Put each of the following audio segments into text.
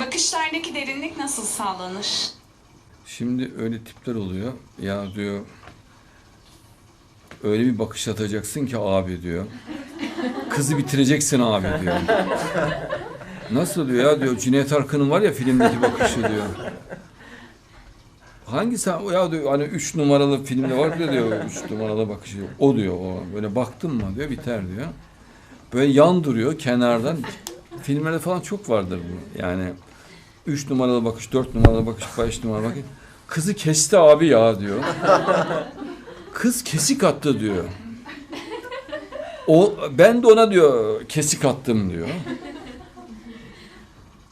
Bakışlardaki derinlik nasıl sağlanır? Şimdi öyle tipler oluyor. Ya diyor öyle bir bakış atacaksın ki abi diyor. Kızı bitireceksin abi diyor. Nasıl diyor ya diyor Cüneyt Arkın'ın var ya filmdeki bakışı diyor. Hangisi ya diyor hani üç numaralı filmde var ya diyor üç numaralı bakışı. O diyor o. Böyle baktın mı diyor biter diyor. Böyle yan duruyor kenardan. Filmlerde falan çok vardır bu. Yani üç numaralı bakış, dört numaralı bakış, beş numaralı bakış. Kızı kesti abi ya diyor. Kız kesik attı diyor. O ben de ona diyor kesik attım diyor.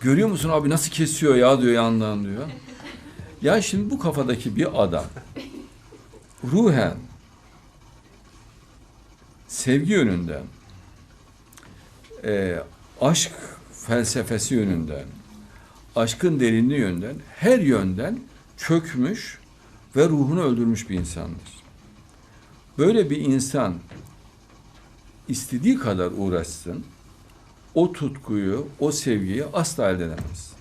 Görüyor musun abi nasıl kesiyor ya diyor yandan diyor. Ya şimdi bu kafadaki bir adam ruhen sevgi yönünden e, aşk felsefesi yönünden aşkın derinliği yönden her yönden çökmüş ve ruhunu öldürmüş bir insandır. Böyle bir insan istediği kadar uğraşsın, o tutkuyu, o sevgiyi asla elde edemez.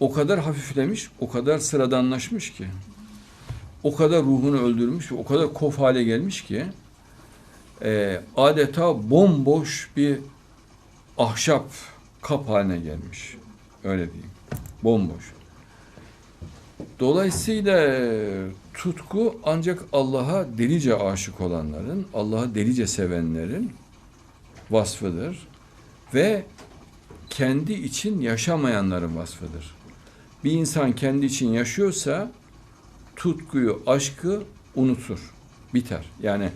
O kadar hafiflemiş, o kadar sıradanlaşmış ki, o kadar ruhunu öldürmüş, o kadar kof hale gelmiş ki, e, adeta bomboş bir ahşap kap haline gelmiş. Öyle diyeyim. Bomboş. Dolayısıyla tutku ancak Allah'a delice aşık olanların, Allah'a delice sevenlerin vasfıdır ve kendi için yaşamayanların vasfıdır. Bir insan kendi için yaşıyorsa tutkuyu, aşkı unutur, biter. Yani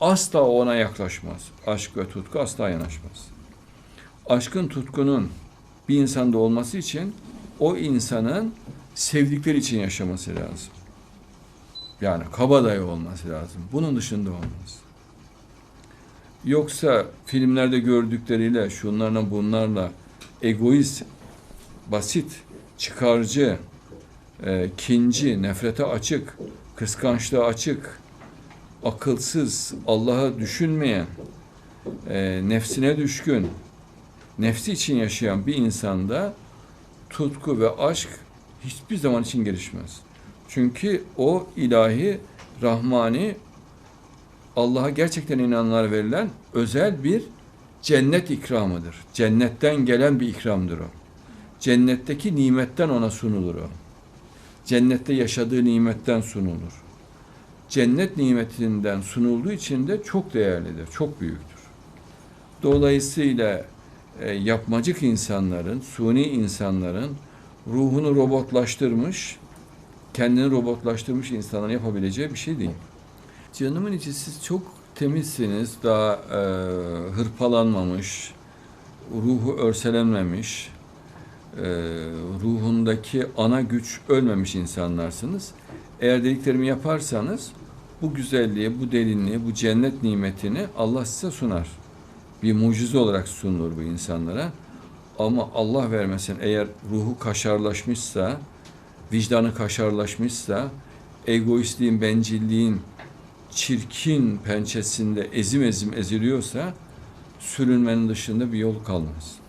asla ona yaklaşmaz. Aşk ve tutku asla yanaşmaz. Aşkın, tutkunun bir insanda olması için o insanın sevdikleri için yaşaması lazım. Yani kabadayı olması lazım. Bunun dışında olmaz. Yoksa filmlerde gördükleriyle, şunlarla bunlarla egoist, basit, çıkarcı, e, kinci, nefrete açık, kıskançlığa açık, akılsız, Allah'a düşünmeyen, e, nefsine düşkün, nefsi için yaşayan bir insanda tutku ve aşk hiçbir zaman için gelişmez. Çünkü o ilahi, rahmani, Allah'a gerçekten inananlara verilen özel bir cennet ikramıdır. Cennetten gelen bir ikramdır o. Cennetteki nimetten ona sunulur o. Cennette yaşadığı nimetten sunulur. Cennet nimetinden sunulduğu için de çok değerlidir, çok büyüktür. Dolayısıyla e, yapmacık insanların, suni insanların ruhunu robotlaştırmış, kendini robotlaştırmış insanların yapabileceği bir şey değil. Canımın içi siz çok temizsiniz, daha e, hırpalanmamış, ruhu örselenmemiş, e, ruhundaki ana güç ölmemiş insanlarsınız. Eğer dediklerimi yaparsanız bu güzelliği, bu derinliği, bu cennet nimetini Allah size sunar. Bir mucize olarak sunulur bu insanlara. Ama Allah vermesin eğer ruhu kaşarlaşmışsa, vicdanı kaşarlaşmışsa, egoistliğin, bencilliğin çirkin pençesinde ezim ezim eziliyorsa sürünmenin dışında bir yol kalmaz.